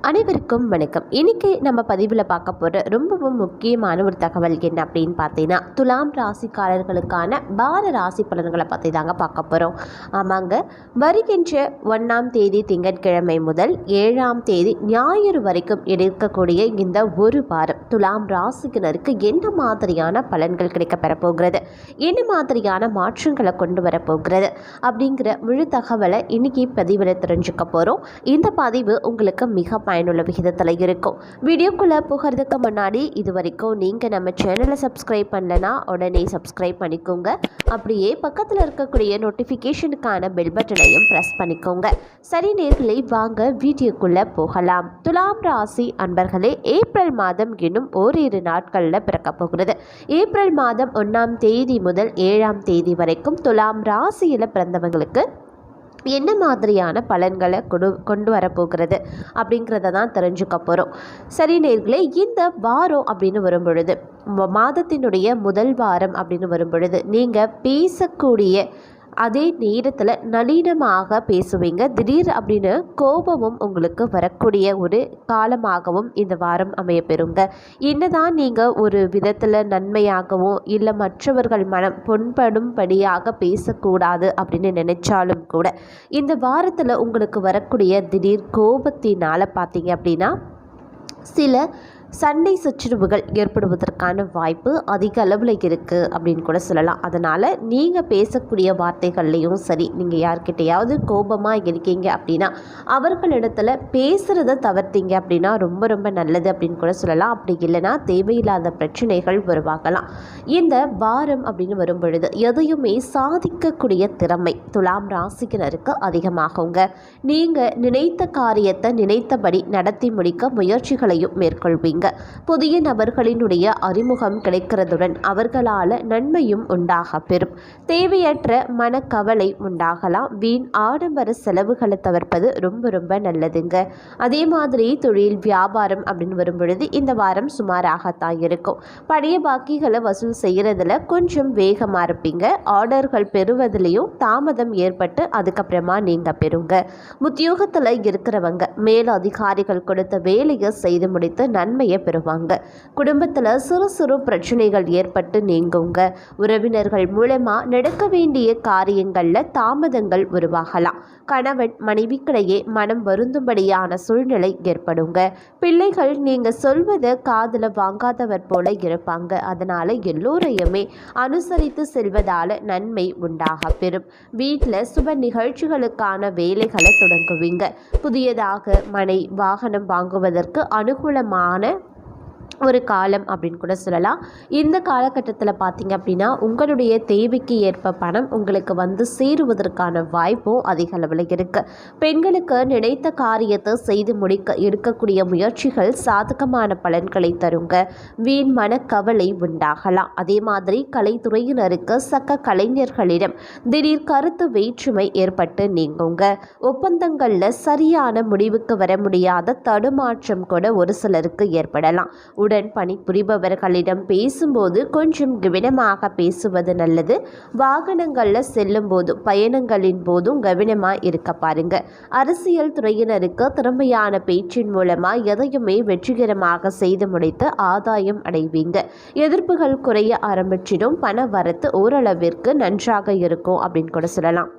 அனைவருக்கும் வணக்கம். இன்னைக்கு நம்ம பதிவில் பார்க்க போகிற ரொம்பவும் முக்கியமான ஒரு தகவல் என்ன அப்படின்னு பார்த்தீங்கன்னா துலாம் ராசிக்காரர்களுக்கான பார ராசி பலன்களை பற்றி தாங்க பார்க்க போகிறோம் ஆமாங்க வருகின்ற ஒன்றாம் தேதி திங்கட்கிழமை முதல் ஏழாம் தேதி ஞாயிறு வரைக்கும் இருக்கக்கூடிய இந்த ஒரு வாரம் துலாம் ராசிக்கினருக்கு என்ன மாதிரியான பலன்கள் கிடைக்க பெறப்போகிறது என்ன மாதிரியான மாற்றங்களை கொண்டு வரப்போகிறது அப்படிங்கிற முழு தகவலை இன்னைக்கு பதிவில் தெரிஞ்சுக்க போகிறோம் இந்த பதிவு உங்களுக்கு மிக பயனுள்ள விகிதத்தில் இருக்கும். வீடியோக்குள்ளே போகிறதுக்கு முன்னாடி இது வரைக்கும் நீங்கள் நம்ம சேனலை சப்ஸ்கிரைப் பண்ணலனா உடனே சப்ஸ்கிரைப் பண்ணிக்கோங்க. அப்படியே பக்கத்தில் இருக்கக்கூடிய நோட்டிஃபிகேஷனுக்கான பெல் பட்டனையும் ப்ரெஸ் பண்ணிக்கோங்க. சரி நேர்களை வாங்க வீடியோக்குள்ளே போகலாம். துலாம் ராசி அன்பர்களே ஏப்ரல் மாதம் இன்னும் ஓரிரு நாட்களில் பிறக்க போகிறது. ஏப்ரல் மாதம் ஒன்றாம் தேதி முதல் ஏழாம் தேதி வரைக்கும் துலாம் ராசியில் பிறந்தவங்களுக்கு என்ன மாதிரியான பலன்களை கொடு கொண்டு வரப்போகிறது அப்படிங்கிறத தான் தெரிஞ்சுக்க போகிறோம் சரி நேர்களே இந்த வாரம் அப்படின்னு வரும்பொழுது மாதத்தினுடைய முதல் வாரம் அப்படின்னு வரும்பொழுது நீங்கள் பேசக்கூடிய அதே நேரத்தில் நளினமாக பேசுவீங்க. திடீர் அப்படின்னு கோபமும் உங்களுக்கு வரக்கூடிய ஒரு காலமாகவும் இந்த வாரம் அமையப்பெறுங்க. என்னதான் நீங்கள் ஒரு விதத்தில் நன்மையாகவும் இல்லை மற்றவர்கள் மனம் புண்படும்படியாக பேசக்கூடாது அப்படின்னு நினைச்சாலும் கூட இந்த வாரத்தில் உங்களுக்கு வரக்கூடிய திடீர் கோபத்தினால் பார்த்தீங்க அப்படின்னா சில சண்டை சச்சரவுகள் ஏற்படுவதற்கான வாய்ப்பு அதிக அளவில் இருக்குது அப்படின்னு கூட சொல்லலாம். அதனால் நீங்கள் பேசக்கூடிய வார்த்தைகள்லையும் சரி நீங்கள் யார்கிட்டையாவது கோபமாக இருக்கீங்க அப்படின்னா அவர்களிடத்தில் பேசுகிறத தவிர்த்தீங்க அப்படின்னா ரொம்ப ரொம்ப நல்லது அப்படின்னு கூட சொல்லலாம். அப்படி இல்லைன்னா தேவையில்லாத பிரச்சனைகள் உருவாகலாம். இந்த வாரம் அப்படின்னு வரும் பொழுது எதையுமே சாதிக்கக்கூடிய திறமை துலாம் ராசிக்கினருக்கு அதிகமாகுங்க. நீங்கள் நினைத்த காரியத்தை நினைத்தபடி நடத்தி முடிக்க முயற்சிகளையும் மேற்கொள்வீங்க. புதிய நபர்களினுடைய அறிமுகம் கிடைக்கிறதுடன் அவர்களால் நன்மையும் உண்டாக பெறும். தேவையற்ற மனக்கவலை உண்டாகலாம். வீண் ஆடம்பர செலவுகளை தவிர்ப்பது ரொம்ப ரொம்ப நல்லதுங்க. அதே மாதிரி தொழில் வியாபாரம் அப்படின்னு வரும் பொழுது இந்த வாரம் சுமாராகத்தான் இருக்கும். பழைய பாக்கிகளை வசூல் செய்கிறதுல கொஞ்சம் வேகமாக இருப்பீங்க. ஆர்டர்கள் பெறுவதிலையும் தாமதம் ஏற்பட்டு அதுக்கப்புறமா நீங்கள் பெறுங்க. உத்தியோகத்தில் இருக்கிறவங்க மேல் அதிகாரிகள் கொடுத்த வேலையை செய்து முடித்து நன்மையை பெறுவாங்க. குடும்பத்தில் சிறு சிறு பிரச்சனைகள் ஏற்பட்டு நீங்குங்க. உறவினர்கள் மூலமாக நடக்க வேண்டிய காரியங்களில் தாமதங்கள் உருவாகலாம். கணவன் மனைவிக்கிடையே மனம் வருந்தும்படியான சூழ்நிலை ஏற்படுங்க. பிள்ளைகள் நீங்கள் சொல்வதை காதில் வாங்காதவர் போல இருப்பாங்க. அதனால் எல்லோரையுமே அனுசரித்து செல்வதால் நன்மை உண்டாக பெறும். வீட்டில் சுப நிகழ்ச்சிகளுக்கான வேலைகளை தொடங்குவீங்க. புதியதாக மனை வாகனம் வாங்குவதற்கு அனுகூலமான ஒரு காலம் அப்படின்னு கூட சொல்லலாம். இந்த காலகட்டத்தில் பார்த்தீங்க அப்படின்னா உங்களுடைய தேவைக்கு ஏற்ப பணம் உங்களுக்கு வந்து சேருவதற்கான வாய்ப்பும் அதிக அளவில் இருக்குது பெண்களுக்கு நினைத்த காரியத்தை செய்து முடிக்க எடுக்கக்கூடிய முயற்சிகள் சாதகமான பலன்களை தருங்க. வீண் மனக்கவலை உண்டாகலாம். அதே மாதிரி கலைத்துறையினருக்கு சக்க கலைஞர்களிடம் திடீர் கருத்து வேற்றுமை ஏற்பட்டு நீங்குங்க. ஒப்பந்தங்களில் சரியான முடிவுக்கு வர முடியாத தடுமாற்றம் கூட ஒரு சிலருக்கு ஏற்படலாம். உடன் பணிபுரிபவர்களிடம் பேசும்போது கொஞ்சம் கவனமாக பேசுவது நல்லது. வாகனங்களில் செல்லும் போதும் பயணங்களின் போதும் கவனமாக இருக்க பாருங்க. அரசியல் துறையினருக்கு திறமையான பேச்சின் மூலமாக எதையுமே வெற்றிகரமாக செய்து முடித்து ஆதாயம் அடைவீங்க. எதிர்ப்புகள் குறைய ஆரம்பிச்சிடும் பண வரத்து ஓரளவிற்கு நன்றாக இருக்கும் அப்படின்னு கூட சொல்லலாம்.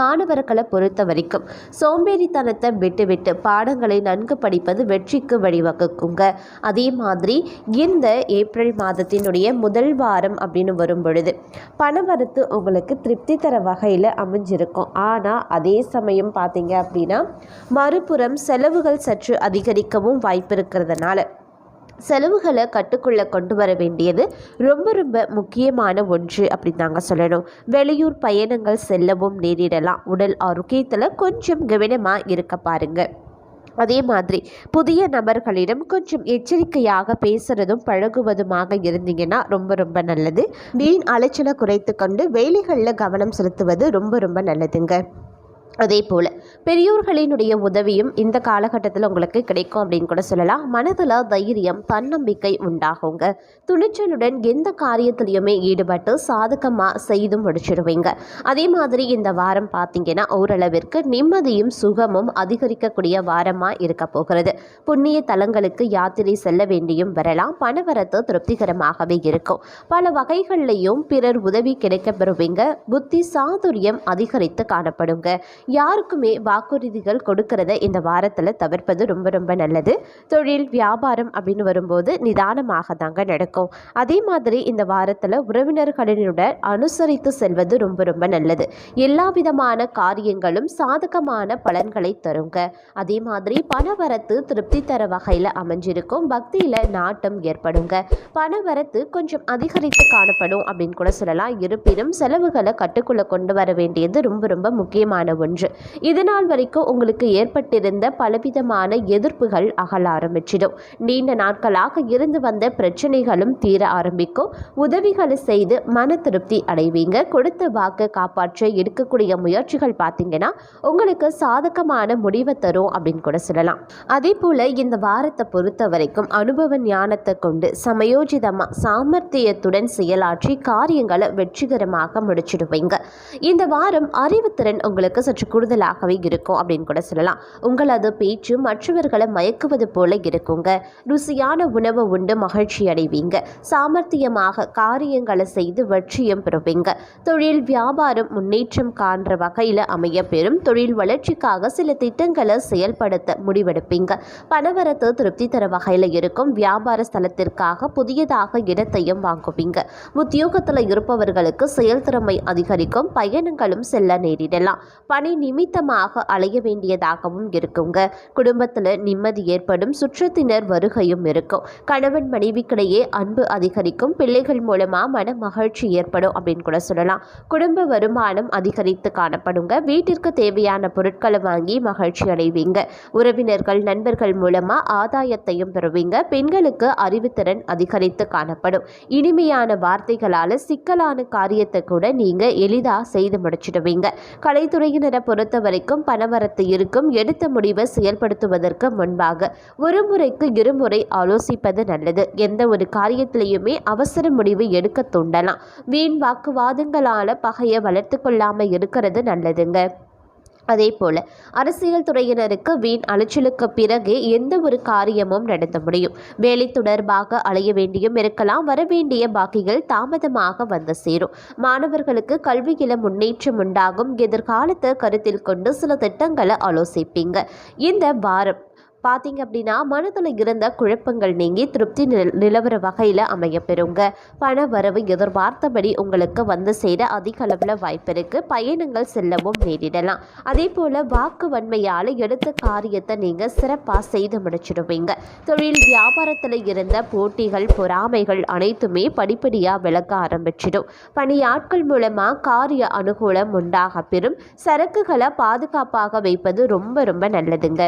மாணவர்களை பொறுத்த வரைக்கும் சோம்பேறித்தனத்தை விட்டுவிட்டு பாடங்களை நன்கு படிப்பது வெற்றிக்கு வழிவகுக்குங்க. அதே மாதிரி இந்த ஏப்ரல் மாதத்தினுடைய முதல் வாரம் அப்படின்னு வரும் பொழுது பணவரத்து உங்களுக்கு திருப்தி தர வகையில் அமைஞ்சிருக்கும். ஆனால் அதே சமயம் பார்த்தீங்க அப்படின்னா மறுபுறம் செலவுகள் சற்று அதிகரிக்கவும் வாய்ப்பு இருக்கிறதுனால செலவுகளை கட்டுக்குள்ளே கொண்டு வர வேண்டியது ரொம்ப ரொம்ப முக்கியமான ஒன்று அப்படின்னு நாங்கள் சொல்லணும். வெளியூர் பயணங்கள் செல்லவும் நேரிடலாம். உடல் ஆரோக்கியத்தில் கொஞ்சம் கவனமாக இருக்க பாருங்க. அதே மாதிரி புதிய நபர்களிடம் கொஞ்சம் எச்சரிக்கையாக பேசுறதும் பழகுவதுமாக இருந்தீங்கன்னா ரொம்ப ரொம்ப நல்லது. வீண் அலைச்சலை குறைத்து கொண்டு வேலைகளில் கவனம் செலுத்துவது ரொம்ப ரொம்ப நல்லதுங்க. அதே போல் பெரியோர்களினுடைய உதவியும் இந்த காலகட்டத்தில் உங்களுக்கு கிடைக்கும் அப்படின்னு கூட சொல்லலாம். மனதில் தைரியம் தன்னம்பிக்கை உண்டாகுங்க. துணிச்சலுடன் எந்த காரியத்திலையுமே ஈடுபட்டு சாதகமாக செய்து முடிச்சிடுவீங்க அதே மாதிரி இந்த வாரம் பார்த்தீங்கன்னா ஓரளவிற்கு நிம்மதியும் சுகமும் அதிகரிக்கக்கூடிய வாரமாக இருக்க போகிறது. புண்ணிய தலங்களுக்கு யாத்திரை செல்ல வேண்டியும் வரலாம். பணவரத்து திருப்திகரமாகவே இருக்கும். பல வகைகள்லையும் பிறர் உதவி கிடைக்க பெறுவீங்க புத்தி சாதுரியம் அதிகரித்து காணப்படுங்க. யாருக்குமே வாக்குறுதிகள் கொடுக்கறத இந்த வாரத்தில் தவிர்ப்பது ரொம்ப ரொம்ப நல்லது. தொழில் வியாபாரம் அப்படின்னு வரும்போது நிதானமாக தாங்க நடக்கும். அதே மாதிரி இந்த வாரத்தில் உறவினர்களினுடன் அனுசரித்து செல்வது ரொம்ப ரொம்ப நல்லது. எல்லா விதமான காரியங்களும் சாதகமான பலன்களை தருங்க. அதே மாதிரி பணவரத்து திருப்தி தர வகையில் அமைஞ்சிருக்கும். பக்தியில் நாட்டம் ஏற்படுங்க. பணவரத்து கொஞ்சம் அதிகரித்து காணப்படும் அப்படின்னு கூட சொல்லலாம். இருப்பினும் செலவுகளை கட்டுக்குள்ளே கொண்டு வர வேண்டியது ரொம்ப ரொம்ப முக்கியமான ஒன்று. இது நாள் வரைக்கும் உங்களுக்கு ஏற்பட்டிருந்த பலவிதமான எதிர்ப்புகள் அகல ஆரம்பிச்சிடும். நீண்ட நாட்களாக இருந்து வந்த பிரச்சனைகளும் தீர ஆரம்பிக்கும். உதவிகளை செய்து மன திருப்தி அடைவீங்க. கொடுத்த வாக்கு காப்பாற்ற எடுக்கக்கூடிய முயற்சிகள் பார்த்தீங்கன்னா உங்களுக்கு சாதகமான முடிவை தரும் அப்படின்னு கூட சொல்லலாம். அதே போல் இந்த வாரத்தை பொறுத்த வரைக்கும் அனுபவ ஞானத்தை கொண்டு சமயோஜிதமாக சாமர்த்தியத்துடன் செயலாற்றி காரியங்களை வெற்றிகரமாக முடிச்சிடுவீங்க. இந்த வாரம் அறிவுத்திறன் உங்களுக்கு சற்று கூடுதலாகவே இருக்கும் அப்படின்னு கூட சொல்லலாம். உங்களது பேச்சு மற்றவர்களை மயக்குவது போல இருக்குங்க. ருசியான உணவு உண்டு மகிழ்ச்சி அடைவீங்க. சாமர்த்தியமாக காரியங்களை செய்து வெற்றியும் பெறுவீங்க. தொழில் வியாபாரம் முன்னேற்றம் காண்ற வகையில் அமைய பெறும். தொழில் வளர்ச்சிக்காக சில திட்டங்களை செயல்படுத்த முடிவெடுப்பீங்க. பணவரத்து திருப்தி தர வகையில் இருக்கும். வியாபார ஸ்தலத்திற்காக புதியதாக இடத்தையும் வாங்குவீங்க. உத்தியோகத்தில் இருப்பவர்களுக்கு செயல்திறமை அதிகரிக்கும். பயணங்களும் செல்ல நேரிடலாம். பணி நிமித்தமாக அலைய வேண்டியதாகவும் இருக்குங்க. குடும்பத்தில் நிம்மதி ஏற்படும் சுற்றத்தினர் வருகையும் இருக்கும். கணவன் மனைவிக்கிடையே அன்பு அதிகரிக்கும் பிள்ளைகள் மூலமா மன மகிழ்ச்சி ஏற்படும் அப்படின்னு கூட சொல்லலாம். குடும்ப வருமானம் அதிகரித்து காணப்படுங்க. வீட்டிற்கு தேவையான பொருட்களை வாங்கி மகிழ்ச்சி அடைவீங்க. உறவினர்கள் நண்பர்கள் மூலமா ஆதாயத்தையும் பெறுவீங்க. பெண்களுக்கு அறிவுத்திறன் அதிகரித்து காணப்படும். இனிமையான வார்த்தைகளால் சிக்கலான காரியத்தை கூட நீங்க எளிதாக செய்து முடிச்சிடுவீங்க. கலைத்துறையினரை பொறுத்த வரைக்கும் பணவரத்து இருக்கும். எடுத்த முடிவை செயல்படுத்துவதற்கு முன்பாக ஒரு முறைக்கு இருமுறை ஆலோசிப்பது நல்லது. எந்த ஒரு காரியத்திலையுமே அவசர முடிவு எடுக்க தூண்டலாம். வீண் வாக்குவாதங்களால பகையை வளர்த்து கொள்ளாம இருக்கிறது நல்லதுங்க. அதே போல் அரசியல் துறையினருக்கு வீண் அலைச்சலுக்கு பிறகே எந்த ஒரு காரியமும் நடத்த முடியும். வேலை தொடர்பாக அலைய வேண்டியும் இருக்கலாம் வரவேண்டிய பாக்கிகள் தாமதமாக வந்து சேரும். மாணவர்களுக்கு கல்வியில முன்னேற்றம் உண்டாகும் எதிர்காலத்தை கருத்தில் கொண்டு சில திட்டங்களை ஆலோசிப்பீங்க. இந்த வாரம் பார்த்தீங்க அப்படின்னா மனதில் இருந்த குழப்பங்கள் நீங்கி திருப்தி நில நிலவர வகையில் அமையப்பெறுங்க. பண வரவு எதிர்பார்த்தபடி உங்களுக்கு வந்து சேர அதிக அளவில் வாய்ப்பு இருக்குது பயணங்கள் செல்லவும் நேரிடலாம். அதே போல் வாக்கு வன்மையால் எடுத்த காரியத்தை நீங்கள் சிறப்பாக செய்து முடிச்சிடுவீங்க. தொழில் வியாபாரத்தில் இருந்த போட்டிகள் பொறாமைகள் அனைத்துமே படிப்படியாக விளக்க ஆரம்பிச்சிடும். பணியாட்கள் மூலமாக காரிய அனுகூலம் உண்டாக பெறும் சரக்குகளை பாதுகாப்பாக வைப்பது ரொம்ப ரொம்ப நல்லதுங்க.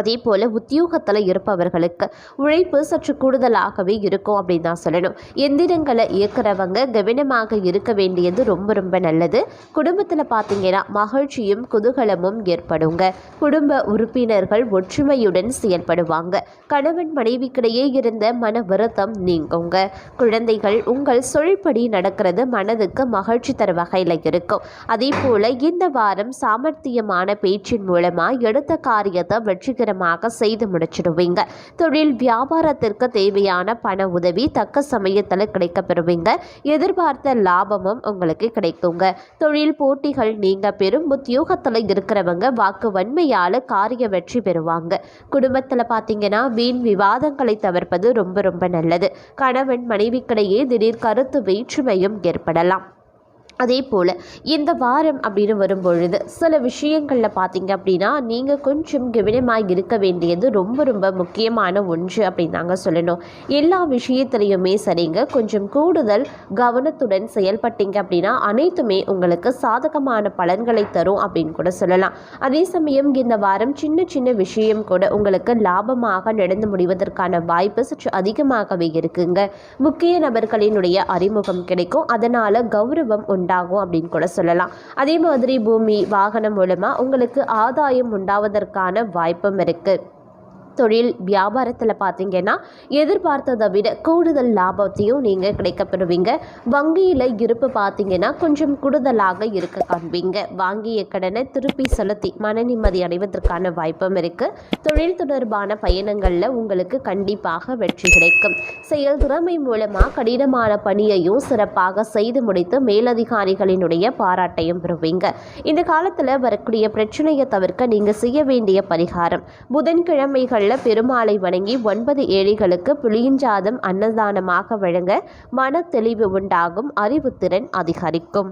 அதே போல் உத்தியோகத்தில் இருப்பவர்களுக்கு உழைப்பு சற்று கூடுதலாகவே இருக்கும் அப்படின்னு தான் சொல்லணும். எந்திரங்களை இயக்குறவங்க கவனமாக இருக்க வேண்டியது ரொம்ப ரொம்ப நல்லது. குடும்பத்தில் பார்த்தீங்கன்னா மகிழ்ச்சியும் குதூகலமும் ஏற்படுங்க. குடும்ப உறுப்பினர்கள் ஒற்றுமையுடன் செயல்படுவாங்க. கணவன் மனைவிக்கிடையே இருந்த மன வருத்தம் நீங்குங்க. குழந்தைகள் உங்கள் சொல்படி நடக்கிறது மனதுக்கு மகிழ்ச்சி தர வகையில் இருக்கும். அதே போல் இந்த வாரம் சாமர்த்தியமான பேச்சின் மூலமாக எடுத்த காரியத்தை வெற்றி சீக்கிரமாக செய்து முடிச்சிடுவீங்க. தொழில் வியாபாரத்திற்கு தேவையான பண உதவி தக்க சமயத்தில் கிடைக்க பெறுவீங்க எதிர்பார்த்த லாபமும் உங்களுக்கு கிடைக்குங்க. தொழில் போட்டிகள் நீங்க பெரும் உத்தியோகத்தில் இருக்கிறவங்க வாக்கு வன்மையால் காரிய வெற்றி பெறுவாங்க. குடும்பத்தில் பார்த்தீங்கன்னா வீண் விவாதங்களை தவிர்ப்பது ரொம்ப ரொம்ப நல்லது. கணவன் மனைவிக்கிடையே திடீர் கருத்து வேற்றுமையும் ஏற்படலாம். அதே போல் இந்த வாரம் அப்படின்னு வரும்பொழுது சில விஷயங்களில் பார்த்தீங்க அப்படின்னா நீங்கள் கொஞ்சம் கவனமாக இருக்க வேண்டியது ரொம்ப ரொம்ப முக்கியமான ஒன்று அப்படின்னு தாங்க சொல்லணும். எல்லா விஷயத்துலையுமே சரிங்க. கொஞ்சம் கூடுதல் கவனத்துடன் செயல்பட்டீங்க அப்படின்னா அனைத்துமே உங்களுக்கு சாதகமான பலன்களை தரும் அப்படின்னு கூட சொல்லலாம். அதே சமயம் இந்த வாரம் சின்ன சின்ன விஷயம் கூட உங்களுக்கு லாபமாக நடந்து முடிவதற்கான வாய்ப்பு சற்று அதிகமாகவே இருக்குங்க. முக்கிய நபர்களினுடைய அறிமுகம் கிடைக்கும். அதனால் கௌரவம் உண்டு உண்டாகும் அப்படின்னு கூட சொல்லலாம். அதே மாதிரி பூமி வாகனம் மூலமாக உங்களுக்கு ஆதாயம் உண்டாவதற்கான வாய்ப்பும் இருக்குது தொழில் வியாபாரத்தில் பார்த்தீங்கன்னா எதிர்பார்த்ததை விட கூடுதல் லாபத்தையும் நீங்கள் கிடைக்கப்பெறுவீங்க. வங்கியில் இருப்பு பார்த்தீங்கன்னா கொஞ்சம் கூடுதலாக இருக்க காண்பீங்க. வாங்கிய கடனை திருப்பி செலுத்தி மன நிம்மதி அடைவதற்கான வாய்ப்பும் இருக்குது தொழில் தொடர்பான பயணங்களில் உங்களுக்கு கண்டிப்பாக வெற்றி கிடைக்கும். செயல் திறமை மூலமாக கடினமான பணியையும் சிறப்பாக செய்து முடித்து மேலதிகாரிகளினுடைய பாராட்டையும் பெறுவீங்க. இந்த காலத்தில் வரக்கூடிய பிரச்சனையை தவிர்க்க நீங்கள் செய்ய வேண்டிய பரிகாரம் புதன்கிழமைகள் புதன்கிழமைகளில் பெருமாளை வணங்கி ஒன்பது ஏழைகளுக்கு புளியஞ்சாதம் அன்னதானமாக வழங்க மன தெளிவு உண்டாகும் அறிவுத்திறன் அதிகரிக்கும்.